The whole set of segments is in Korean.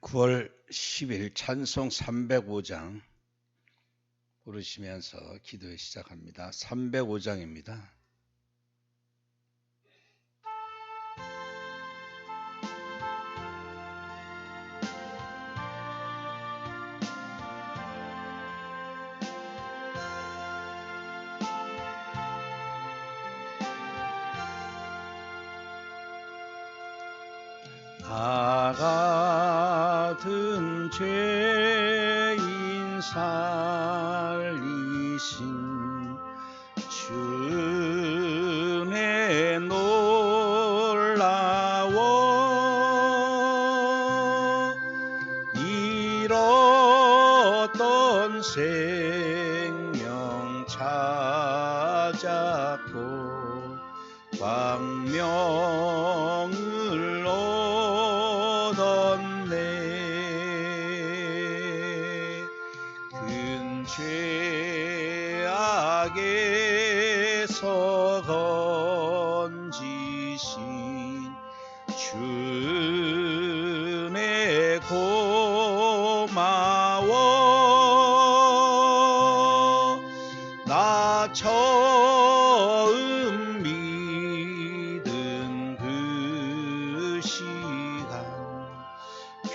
9월 10일 찬송 305장 부르시면서 기도에 시작합니다. 305장입니다. 생명 찾았고 광명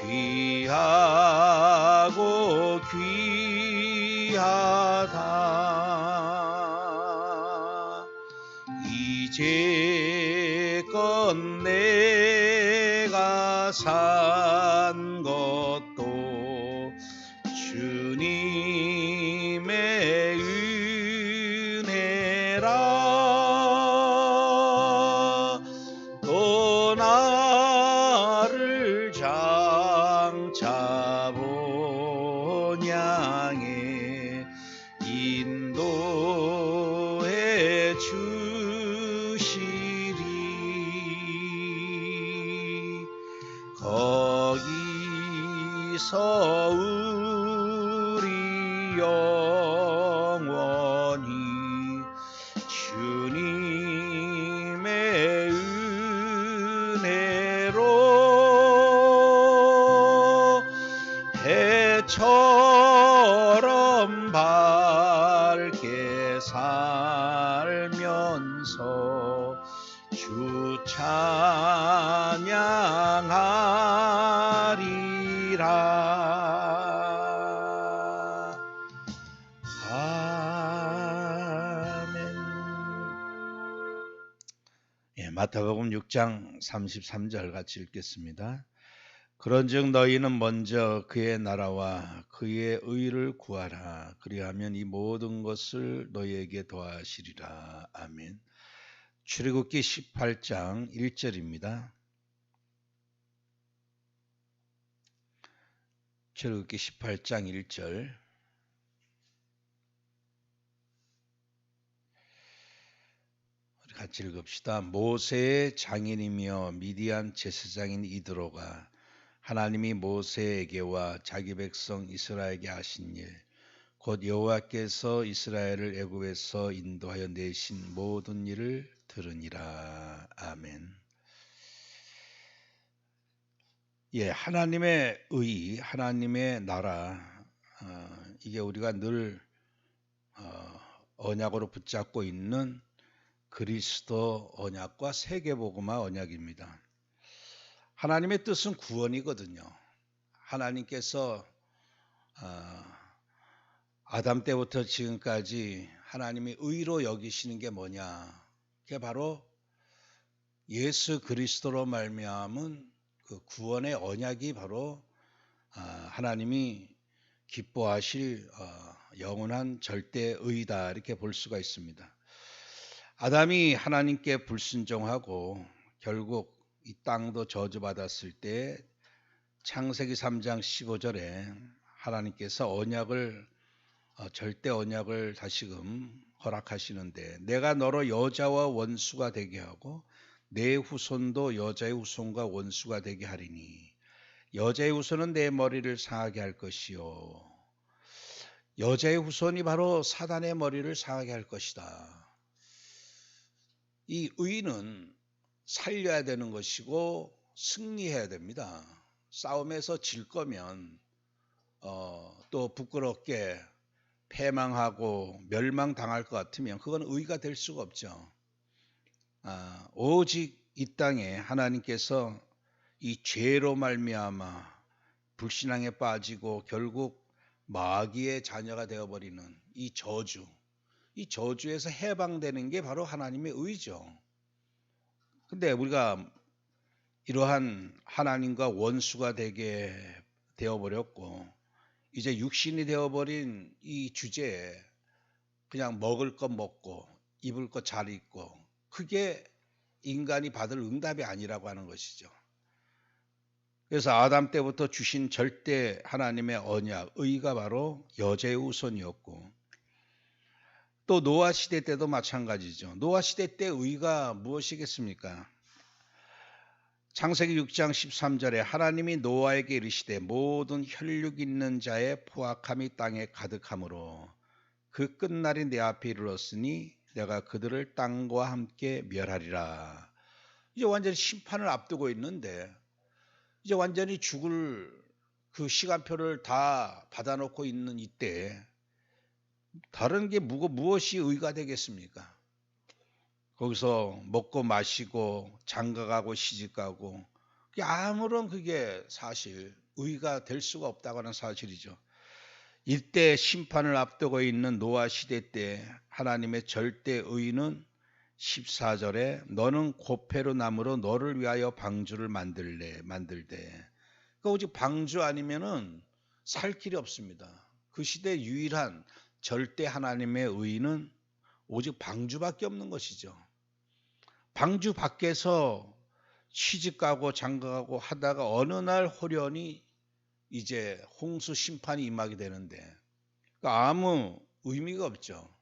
귀하고 귀하다. 이제껏 내가 산 서 우리 영원 마태복음 6장 33절 같이 읽겠습니다. 그런즉 너희는 먼저 그의 나라와 그의 의를 구하라. 그리하면 이 모든 것을 너희에게 더하시리라. 아멘. 출애굽기 18장 1절입니다. 출애굽기 18장 1절 우리 같이 읽읍시다. 모세의 장인이며 미디안 제사장인 이드로가 하나님이 모세에게와 자기 백성 이스라엘에게 하신 일, 곧 여호와께서 이스라엘을 애굽에서 인도하여 내신 모든 일을 들으니라. 아멘. 예, 하나님의 의, 하나님의 나라, 어, 이게 우리가 늘 어, 언약으로 붙잡고 있는 그리스도 언약과 세계복음화 언약입니다. 하나님의 뜻은 구원이거든요. 하나님께서 어, 아담 때부터 지금까지 하나님이 의로 여기시는 게 뭐냐? 그게 바로 예수 그리스도로 말미암은 그 구원의 언약이 바로 아, 하나님이 기뻐하실 어, 영원한 절대 의다 이렇게 볼 수가 있습니다. 아담이 하나님께 불순종하고 결국 이 땅도 저주받았을 때 창세기 3장 15절에 하나님께서 언약을 어, 절대 언약을 다시금 허락하시는데 내가 너로 여자와 원수가 되게 하고 내 후손도 여자의 후손과 원수가 되게 하리니 여자의 후손은 내 머리를 상하게 할 것이요 여자의 후손이 바로 사단의 머리를 상하게 할 것이다. 이 의는 살려야 되는 것이고 승리해야 됩니다. 싸움에서 질 거면 어, 또 부끄럽게 패망하고 멸망당할 것 같으면 그건 의가 될 수가 없죠. 아, 오직 이 땅에 하나님께서 이 죄로 말미암아 불신앙에 빠지고 결국 마귀의 자녀가 되어버리는 이 저주, 이 저주에서 해방되는 게 바로 하나님의 의죠. 근데 우리가 이러한 하나님과 원수가 되게 되어버렸고 이제 육신이 되어버린 이 주제에 그냥 먹을 것 먹고 입을 것 잘 입고 그게 인간이 받을 응답이 아니라고 하는 것이죠. 그래서 아담 때부터 주신 절대 하나님의 언약, 의가 바로 여제의 우선이었고 또 노아 시대 때도 마찬가지죠. 노아 시대 때 의가 무엇이겠습니까? 창세기 6장 13절에 하나님이 노아에게 이르시되 모든 혈육 있는 자의 포악함이 땅에 가득하므로 그 끝날이 내 앞에 이르렀으니 내가 그들을 땅과 함께 멸하리라. 이제 완전히 심판을 앞두고 있는데 이제 완전히 죽을 그 시간표를 다 받아놓고 있는 이때 다른 게 무엇이 의가 되겠습니까? 거기서 먹고 마시고 장가가고 시집가고 아무런 그게 사실 의가 될 수가 없다고 하는 사실이죠. 이때 심판을 앞두고 있는 노아 시대 때 하나님의 절대 의는 14절에 너는 고페로 나무로 너를 위하여 방주를 만들래 만들되 그 오직 방주 아니면은 살 길이 없습니다. 그 시대 유일한 절대 하나님의 의는 오직 방주밖에 없는 것이죠. 방주 밖에서 시집 가고 장가 가고 하다가 어느 날 호련히 이제 홍수 심판이 임하게 되는데 그러니까 아무 의미가 없죠.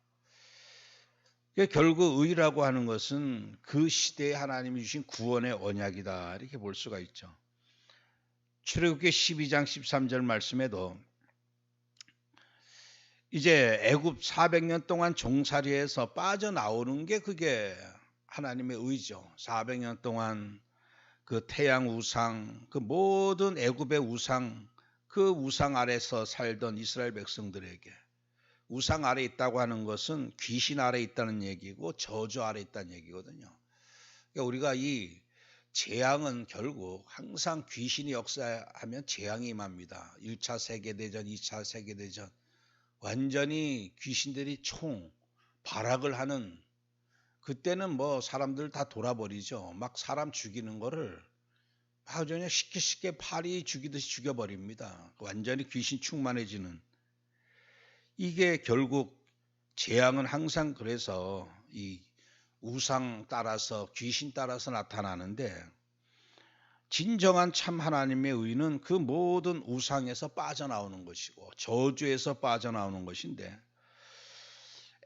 그러니까 결국 의라고 하는 것은 그 시대에 하나님이 주신 구원의 언약이다 이렇게 볼 수가 있죠. 출애굽기 12장 13절 말씀에도 이제 애굽 400년 동안 종살이에서 빠져나오는 게 그게 하나님의 의죠. 400년 동안 그 태양 우상, 그 모든 애굽의 우상, 그 우상 아래서 살던 이스라엘 백성들에게 우상 아래 있다고 하는 것은 귀신 아래 있다는 얘기고 저주 아래 있다는 얘기거든요. 그러니까 우리가 이 재앙은 결국 항상 귀신이 역사하면 재앙이 임합니다. 1차 세계대전, 2차 세계대전 완전히 귀신들이 총 발악을 하는 그때는 뭐 사람들 다 돌아버리죠. 막 사람 죽이는 거를 아주 그냥 쉽게 쉽게 파리 죽이듯이 죽여버립니다. 완전히 귀신 충만해지는. 이게 결국 재앙은 항상 그래서 이 우상 따라서 귀신 따라서 나타나는데 진정한 참 하나님의 의는 그 모든 우상에서 빠져나오는 것이고 저주에서 빠져나오는 것인데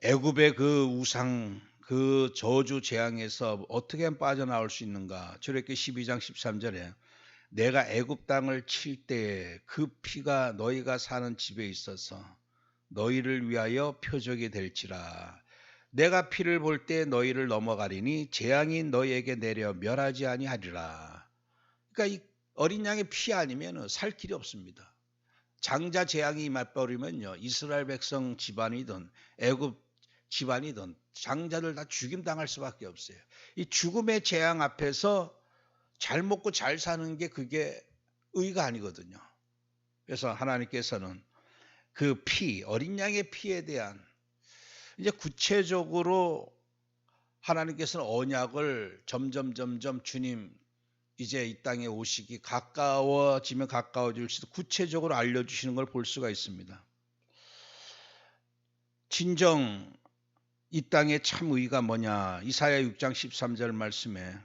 애굽의 그 우상 그 저주 재앙에서 어떻게 빠져나올 수 있는가? 출애굽기 12장 13절에 내가 애굽 땅을 칠 때에 그 피가 너희가 사는 집에 있어서 너희를 위하여 표적이 될지라 내가 피를 볼 때 너희를 넘어가리니 재앙이 너희에게 내려 멸하지 아니하리라. 그러니까 이 어린 양의 피 아니면 살 길이 없습니다. 장자 재앙이 임해버리면요 이스라엘 백성 집안이든 애굽 집안이든 장자들 다 죽임 당할 수밖에 없어요. 이 죽음의 재앙 앞에서 잘 먹고 잘 사는 게 그게 의가 아니거든요. 그래서 하나님께서는 그 피, 어린 양의 피에 대한 이제 구체적으로 하나님께서는 언약을 점점 점점 주님 이제 이 땅에 오시기 가까워지면 가까워질수록 구체적으로 알려주시는 걸 볼 수가 있습니다. 진정 이 땅의 참 의가 뭐냐? 이사야 6장 13절 말씀에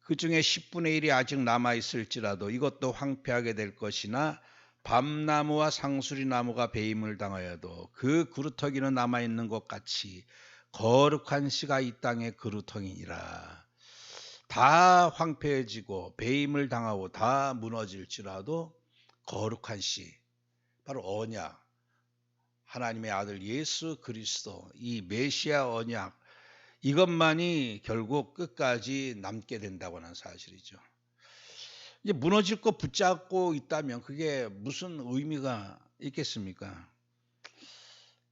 그 중에 10분의 1이 아직 남아 있을지라도 이것도 황폐하게 될 것이나 밤나무와 상수리 나무가 배임을 당하여도 그 그루터기는 남아 있는 것 같이 거룩한 씨가 이 땅의 그루터기니라. 다 황폐해지고 배임을 당하고 다 무너질지라도 거룩한 씨 바로 언약 하나님의 아들 예수 그리스도 이 메시아 언약 이것만이 결국 끝까지 남게 된다고 하는 사실이죠. 이제 무너질 거 붙잡고 있다면 그게 무슨 의미가 있겠습니까?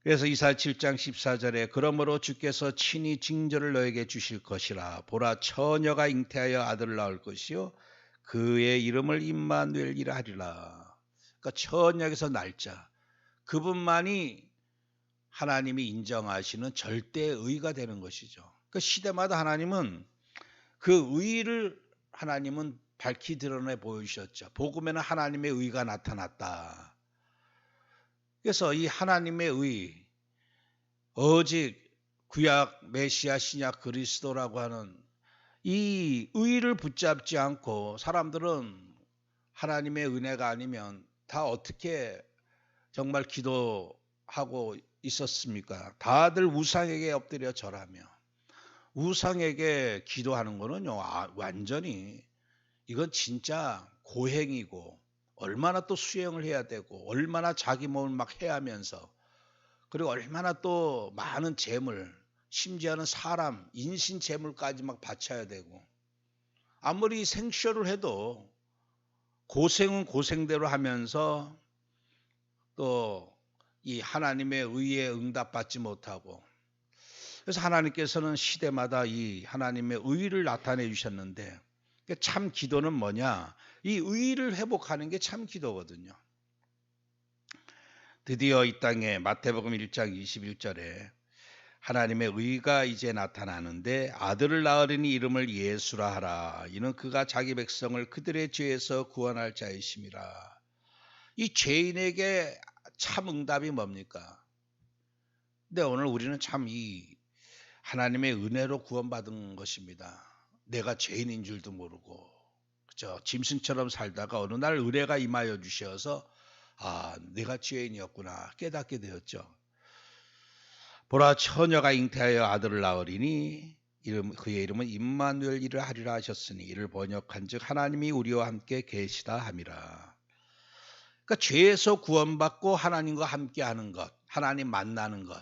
그래서 이사 7장 14절에 그러므로 주께서 친히 징조를 너에게 주실 것이라 보라 처녀가 잉태하여 아들을 낳을 것이요 그의 이름을 임마누엘이라 하리라. 그러니까 처녀에서 날짜 그분만이 하나님이 인정하시는 절대 의가 되는 것이죠. 그 시대마다 하나님은 그 의를 하나님은 밝히 드러내 보이셨죠. 복음에는 하나님의 의가 나타났다. 그래서 이 하나님의 의, 오직 구약 메시아 신약 그리스도라고 하는 이 의를 붙잡지 않고 사람들은 하나님의 은혜가 아니면 다 어떻게 정말 기도하고 있었습니까? 다들 우상에게 엎드려 절하며 우상에게 기도하는 거는요 아, 완전히 이건 진짜 고행이고 얼마나 또 수행을 해야 되고 얼마나 자기 몸을 막 해하면서 그리고 얼마나 또 많은 재물 심지어는 사람 인신 재물까지 막 바쳐야 되고 아무리 생쇼를 해도 고생은 고생대로 하면서 또 이 하나님의 의에 응답받지 못하고 그래서 하나님께서는 시대마다 이 하나님의 의를 나타내 주셨는데 참 기도는 뭐냐? 이 의를 회복하는 게 참 기도거든요. 드디어 이 땅에 마태복음 1장 21절에 하나님의 의가 이제 나타나는데 아들을 낳으리니 이름을 예수라 하라. 이는 그가 자기 백성을 그들의 죄에서 구원할 자이심이라. 이 죄인에게 참 응답이 뭡니까? 근데 오늘 우리는 참 이 하나님의 은혜로 구원받은 것입니다. 내가 죄인인 줄도 모르고 그죠? 짐승처럼 살다가 어느 날 은혜가 임하여 주셔서 아, 내가 죄인이었구나 깨닫게 되었죠. 보라 처녀가 잉태하여 아들을 낳으리니 이름 그의 이름은 임마누엘이라 하리라 하셨으니 이를 번역한즉 하나님이 우리와 함께 계시다 함이라. 그러니까 죄에서 구원받고 하나님과 함께하는 것, 하나님 만나는 것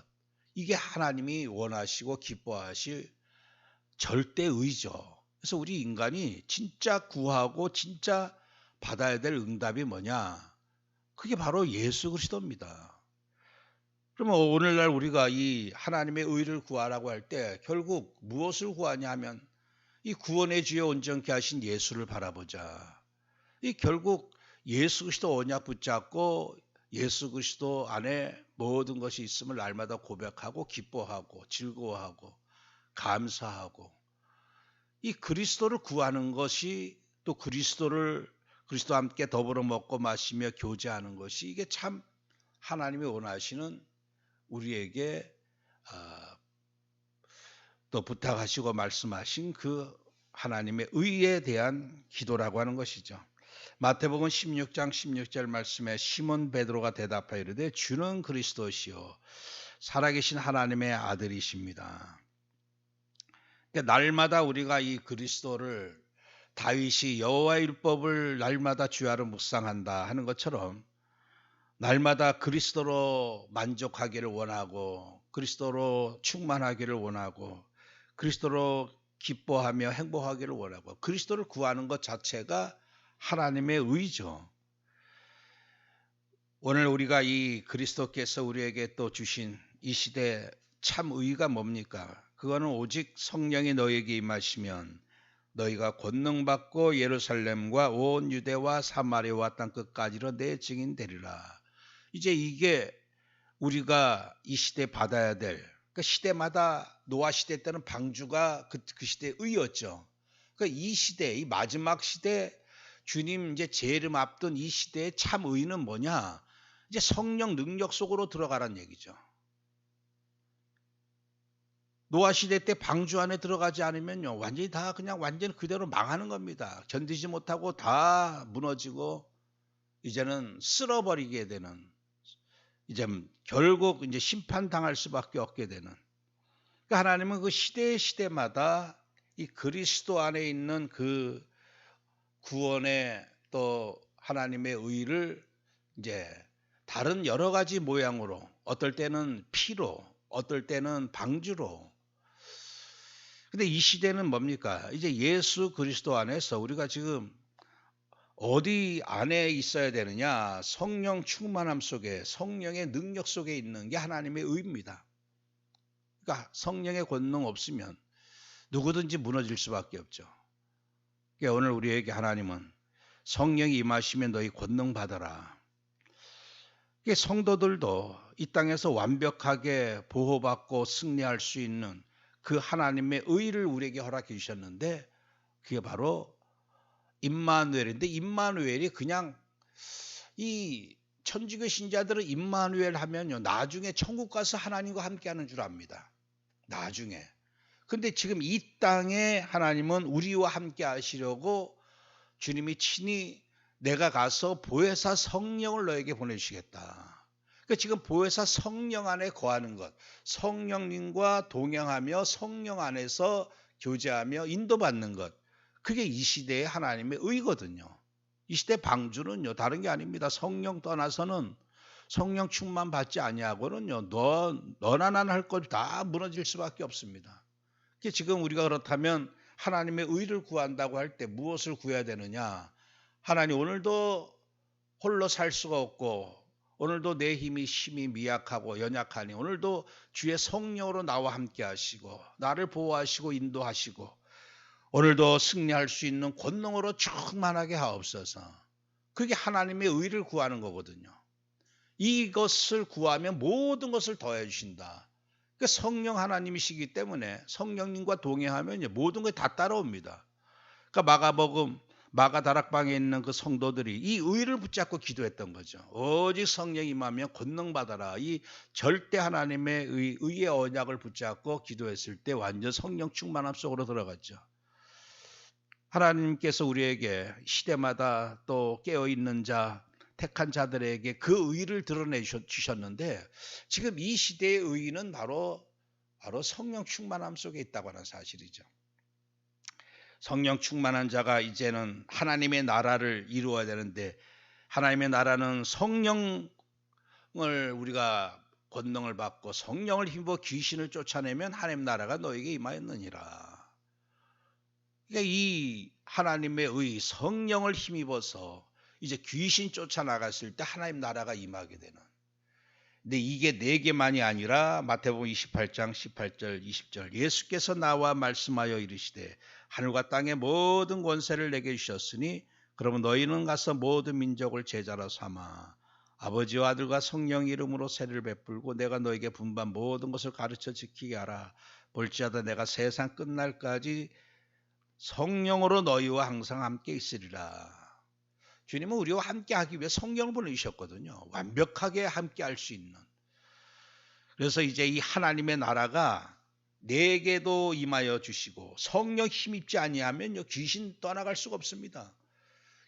이게 하나님이 원하시고 기뻐하실 절대 의죠. 그래서 우리 인간이 진짜 구하고 진짜 받아야 될 응답이 뭐냐? 그게 바로 예수 그리스도입니다. 그러면 오늘날 우리가 이 하나님의 의를 구하라고 할 때 결국 무엇을 구하냐 하면 이 구원의 주에 온전케 하신 예수를 바라보자. 이 결국 예수 그리스도 언약 붙잡고 예수 그리스도 안에 모든 것이 있음을 날마다 고백하고 기뻐하고 즐거워하고 감사하고 이 그리스도를 구하는 것이 또 그리스도를 그리스도와 함께 더불어 먹고 마시며 교제하는 것이 이게 참 하나님이 원하시는 우리에게 아, 또 부탁하시고 말씀하신 그 하나님의 의에 대한 기도라고 하는 것이죠. 마태복음 16장 16절 말씀에 시몬 베드로가 대답하여 이르되 주는 그리스도시요 살아계신 하나님의 아들이십니다. 그러니까 날마다 우리가 이 그리스도를 다윗이 여호와의 율법을 날마다 주야로 묵상한다 하는 것처럼 날마다 그리스도로 만족하기를 원하고 그리스도로 충만하기를 원하고 그리스도로 기뻐하며 행복하기를 원하고 그리스도를 구하는 것 자체가 하나님의 의죠. 오늘 우리가 이 그리스도께서 우리에게 또 주신 이 시대 참 의가 뭡니까? 그거는 오직 성령이 너에게 임하시면 너희가 권능 받고 예루살렘과 온 유대와 사마리아와 땅 끝까지로 내 증인 되리라. 이제 이게 우리가 이 시대 받아야 될 그 시대마다 노아 시대 때는 방주가 그, 그 시대의 의였죠. 그러니까 이 시대, 이 마지막 시대 주님 이제 재림 앞둔 이 시대의 참 의는 뭐냐? 이제 성령 능력 속으로 들어가란 얘기죠. 노아 시대 때 방주 안에 들어가지 않으면요 완전히 다 그냥 완전 그대로 망하는 겁니다. 견디지 못하고 다 무너지고 이제는 쓸어버리게 되는 이제 결국 이제 심판 당할 수밖에 없게 되는. 그러니까 하나님은 그 시대 시대마다 이 그리스도 안에 있는 그 구원의 또 하나님의 의를 이제 다른 여러 가지 모양으로 어떨 때는 피로 어떨 때는 방주로 근데 이 시대는 뭡니까? 이제 예수 그리스도 안에서 우리가 지금 어디 안에 있어야 되느냐? 성령 충만함 속에 성령의 능력 속에 있는 게 하나님의 의입니다. 그러니까 성령의 권능 없으면 누구든지 무너질 수밖에 없죠. 그러니까 오늘 우리에게 하나님은 성령이 임하시면 너희 권능 받아라. 성도들도 이 땅에서 완벽하게 보호받고 승리할 수 있는 그 하나님의 의를 우리에게 허락해 주셨는데 그게 바로 임마누엘인데 임마누엘이 그냥 이 천주교 신자들은 임마누엘 하면요 나중에 천국 가서 하나님과 함께하는 줄 압니다. 나중에. 근데 지금 이 땅에 하나님은 우리와 함께 하시려고 주님이 친히 내가 가서 보혜사 성령을 너에게 보내주시겠다. 그러니까 지금 보혜사 성령 안에 거하는 것, 성령님과 동행하며 성령 안에서 교제하며 인도받는 것, 그게 이 시대의 하나님의 의거든요. 이 시대 방주는요 다른 게 아닙니다. 성령 떠나서는 성령 충만 받지 아니하고는요 너 너나 나나 할것다 무너질 수밖에 없습니다. 지금 우리가 그렇다면 하나님의 의를 구한다고 할 때 무엇을 구해야 되느냐? 하나님 오늘도 홀로 살 수가 없고 오늘도 내 힘이 심히 미약하고 연약하니 오늘도 주의 성령으로 나와 함께 하시고 나를 보호하시고 인도하시고 오늘도 승리할 수 있는 권능으로 충만하게 하옵소서. 그게 하나님의 의를 구하는 거거든요. 이것을 구하면 모든 것을 더해 주신다. 그 성령 하나님이시기 때문에 성령님과 동행하면 모든 게다 따라옵니다. 그러니까 마가복음 마가 다락방에 있는 그 성도들이 이 의를 붙잡고 기도했던 거죠. 오직 성령 임하면 권능 받아라. 이 절대 하나님의 의, 의의 언약을 붙잡고 기도했을 때 완전 성령 충만함 속으로 들어갔죠. 하나님께서 우리에게 시대마다 또 깨어 있는 자, 택한 자들에게 그 의를 드러내 주셨는데 지금 이 시대의 의는 바로 바로 성령 충만함 속에 있다고 하는 사실이죠. 성령 충만한 자가 이제는 하나님의 나라를 이루어야 되는데 하나님의 나라는 성령을 우리가 권능을 받고 성령을 힘입어 귀신을 쫓아내면 하나님 나라가 너에게 임하였느니라. 그러니까 이 하나님의 의 성령을 힘입어서 이제 귀신 쫓아나갔을 때 하나님 나라가 임하게 되는. 근데 이게 네 개만이 아니라 마태복음 28장 18절 20절 예수께서 나와 말씀하여 이르시되 하늘과 땅의 모든 권세를 내게 주셨으니 그러면 너희는 가서 모든 민족을 제자로 삼아 아버지와 아들과 성령 이름으로 세를 베풀고 내가 너에게 분반 모든 것을 가르쳐 지키게 하라 볼지어다 내가 세상 끝날까지 성령으로 너희와 항상 함께 있으리라. 주님은 우리와 함께 하기 위해 성령을 보내주셨거든요. 완벽하게 함께 할 수 있는. 그래서 이제 이 하나님의 나라가 내게도 임하여 주시고 성령 힘입지 아니하면 귀신 떠나갈 수가 없습니다.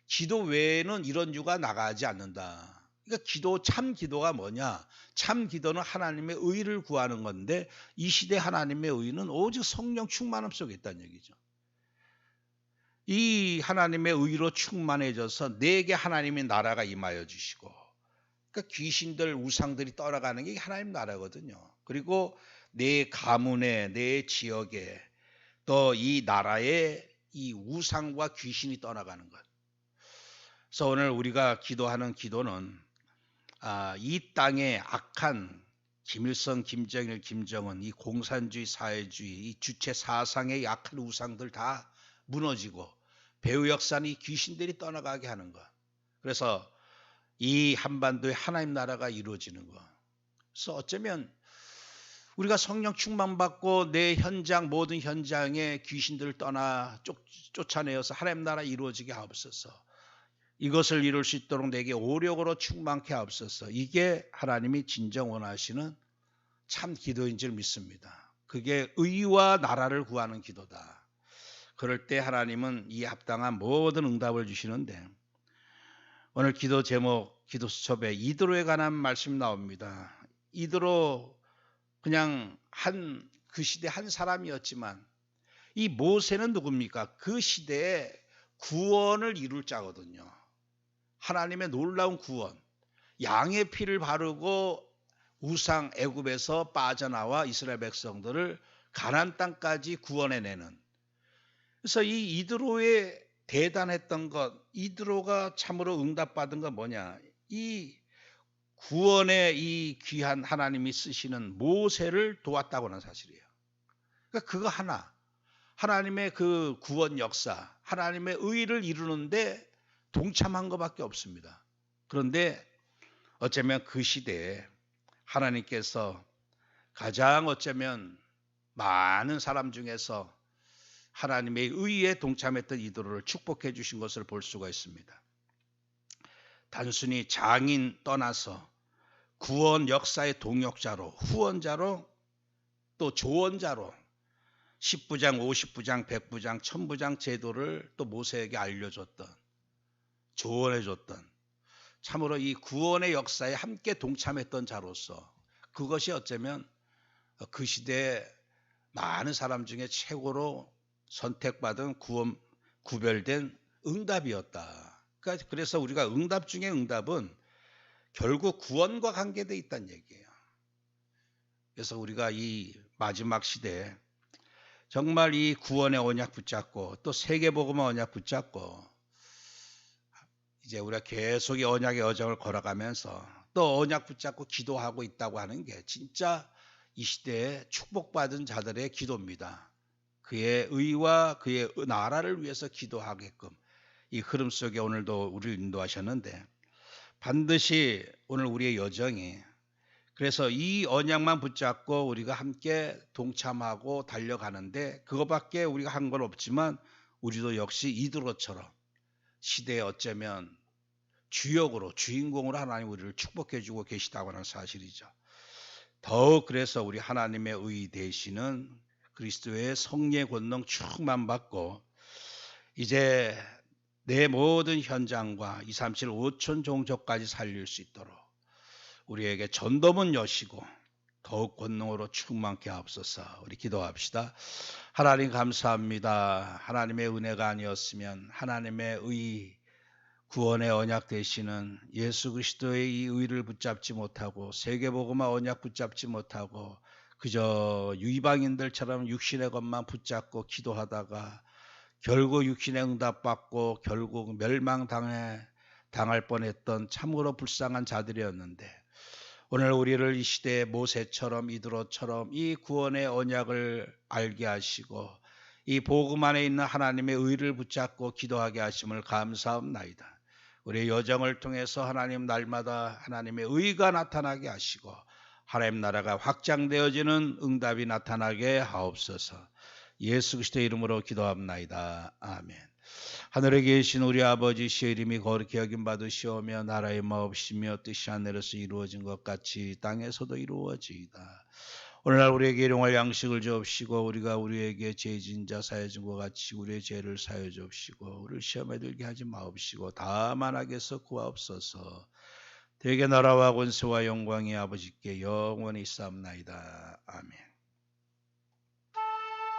기도 외에는 이런 유가 나가지 않는다. 그러니까 기도 참 기도가 뭐냐? 참 기도는 하나님의 의를 구하는 건데 이 시대 하나님의 의는 오직 성령 충만함 속에 있다는 얘기죠. 이 하나님의 의로 충만해져서 내게 하나님의 나라가 임하여 주시고 그러니까 귀신들 우상들이 떠나가는 게 하나님 나라거든요. 그리고 내 가문에 내 지역에 또 이 나라에 이 우상과 귀신이 떠나가는 것. 그래서 오늘 우리가 기도하는 기도는 아, 이 땅의 악한 김일성, 김정일, 김정은, 이 공산주의, 사회주의, 이 주체 사상의 약한 우상들 다 무너지고 배우 역사는 이 귀신들이 떠나가게 하는 것. 그래서 이 한반도에 하나님 나라가 이루어지는 것. 그래서 어쩌면 우리가 성령 충만받고 내 현장 모든 현장에 귀신들을 떠나 쫓, 쫓아내어서 하나님 나라 이루어지게 하옵소서. 이것을 이룰 수 있도록 내게 오력으로 충만케 하옵소서. 이게 하나님이 진정 원하시는 참 기도인 줄 믿습니다. 그게 의와 나라를 구하는 기도다. 그럴 때 하나님은 이 합당한 모든 응답을 주시는데 오늘 기도 제목 기도 수첩에 이드로에 관한 말씀 나옵니다. 이드로 그냥 한 그 시대 한 사람이었지만 이 모세는 누굽니까? 그 시대에 구원을 이룰 자거든요. 하나님의 놀라운 구원. 양의 피를 바르고 우상 애굽에서 빠져나와 이스라엘 백성들을 가난 땅까지 구원해내는 그래서 이 이드로의 대단했던 것, 이드로가 참으로 응답받은 건 뭐냐? 이 구원의 이 귀한 하나님이 쓰시는 모세를 도왔다고 하는 사실이에요. 그러니까 그거 하나. 하나님의 그 구원 역사, 하나님의 의를 이루는데 동참한 것밖에 없습니다. 그런데 어쩌면 그 시대에 하나님께서 가장 어쩌면 많은 사람 중에서 하나님의 의에 동참했던 이들을 축복해 주신 것을 볼 수가 있습니다. 단순히 장인 떠나서 구원 역사의 동역자로 후원자로 또 조언자로 10부장, 50부장, 100부장, 1000부장 제도를 또 모세에게 알려줬던 조언해줬던 참으로 이 구원의 역사에 함께 동참했던 자로서 그것이 어쩌면 그 시대에 많은 사람 중에 최고로 선택받은 구원 구별된 응답이었다. 그러니까 그래서 우리가 응답 중에 응답은 결국 구원과 관계돼 있다는 얘기예요. 그래서 우리가 이 마지막 시대에 정말 이 구원의 언약 붙잡고 또 세계복음의 언약 붙잡고 이제 우리가 계속 이 언약의 여정을 걸어가면서 또 언약 붙잡고 기도하고 있다고 하는 게 진짜 이 시대에 축복받은 자들의 기도입니다. 그의 의와 그의 나라를 위해서 기도하게끔 이 흐름 속에 오늘도 우리를 인도하셨는데 반드시 오늘 우리의 여정이 그래서 이 언약만 붙잡고 우리가 함께 동참하고 달려가는데 그거밖에 우리가 한 건 없지만 우리도 역시 이드로처럼 시대에 어쩌면 주역으로 주인공으로 하나님 우리를 축복해 주고 계시다고 하는 사실이죠. 더욱 그래서 우리 하나님의 의 되시는 그리스도의 성례 권능 충만 받고 이제 내 모든 현장과 2, 3, 7, 5천 종족까지 살릴 수 있도록 우리에게 전도문 여시고 더욱 권능으로 충만케 하옵소서. 우리 기도합시다. 하나님 감사합니다. 하나님의 은혜가 아니었으면 하나님의 의 구원의 언약 되시는 예수 그리스도의 이 의를 붙잡지 못하고 세계 복음화 언약 붙잡지 못하고 그저 유이방인들처럼 육신의 것만 붙잡고 기도하다가 결국 육신의 응답받고 결국 멸망당해 당할 뻔했던 참으로 불쌍한 자들이었는데 오늘 우리를 이 시대의 모세처럼 이드로처럼 이 구원의 언약을 알게 하시고 이 복음 안에 있는 하나님의 의를 붙잡고 기도하게 하심을 감사합나이다. 우리의 여정을 통해서 하나님 날마다 하나님의 의가 나타나게 하시고 하나님 나라가 확장되어지는 응답이 나타나게 하옵소서. 예수 그리스도의 이름으로 기도합나이다. 아멘. 하늘에 계신 우리 아버지 시의 이름이 거룩히 여김 받으시오며 나라의 마옵시며 뜻이 하늘에서 이루어진 것 같이 땅에서도 이루어지이다. 오늘날 우리에게 일용할 양식을 주옵시고 우리가 우리에게 죄진 자 사여 준것 같이 우리의 죄를 사여 주옵시고 우리를 시험에 들게 하지 마옵시고 다만 악에서 구하옵소서 대개 나라와 권세와 영광이 아버지께 영원히 쌓옵나이다. 아멘